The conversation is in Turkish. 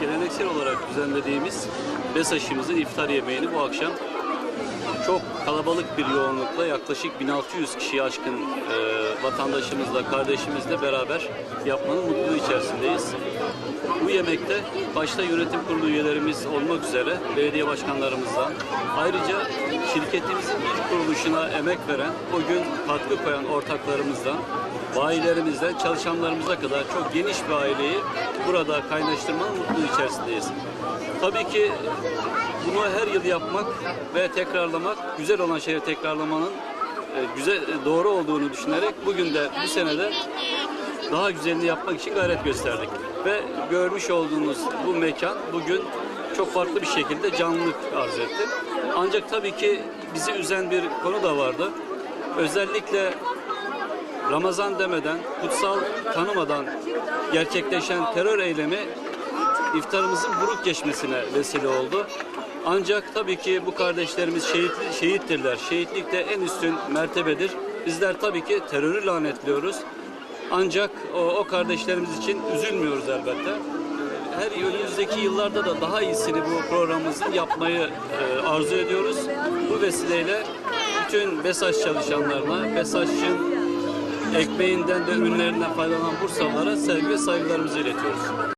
geleneksel olarak düzenlediğimiz Besaş'ımızın iftar yemeğini bu akşam çok kalabalık bir yoğunlukla yaklaşık 1600 kişiye aşkın e, vatandaşımızla, kardeşimizle beraber yapmanın mutluluğu içerisindeyiz. Bu yemekte başta yönetim kurulu üyelerimiz olmak üzere belediye başkanlarımızdan ayrıca şirketimizin kuruluşuna emek veren, o gün katkı koyan ortaklarımızdan, bayilerimizden, çalışanlarımıza kadar çok geniş bir aileyi burada kaynaştırmanın mutluluğu içerisindeyiz. Tabii ki bunu her yıl yapmak ve tekrarlamak, güzel olan şeyi tekrarlamanın e, güzel doğru olduğunu düşünerek bugün de bu senede daha güzelini yapmak için gayret gösterdik. Ve görmüş olduğunuz bu mekan bugün çok farklı bir şekilde canlılık arz etti. Ancak tabii ki bizi üzen bir konu da vardı. Özellikle Ramazan demeden, kutsal tanımadan gerçekleşen terör eylemi iftarımızın buruk geçmesine vesile oldu. Ancak tabii ki bu kardeşlerimiz şehit, şehittirler. Şehitlik de en üstün mertebedir. Bizler tabii ki terörü lanetliyoruz. Ancak o, o kardeşlerimiz için üzülmüyoruz elbette. Her önümüzdeki yıllarda da daha iyisini bu programımızın yapmayı e, arzu ediyoruz. Bu vesileyle bütün BESAŞ çalışanlarına, BESAŞ'ın ekmeğinden ve ürünlerinden faydalanan Bursalılara sevgi ve saygılarımızı iletiyoruz.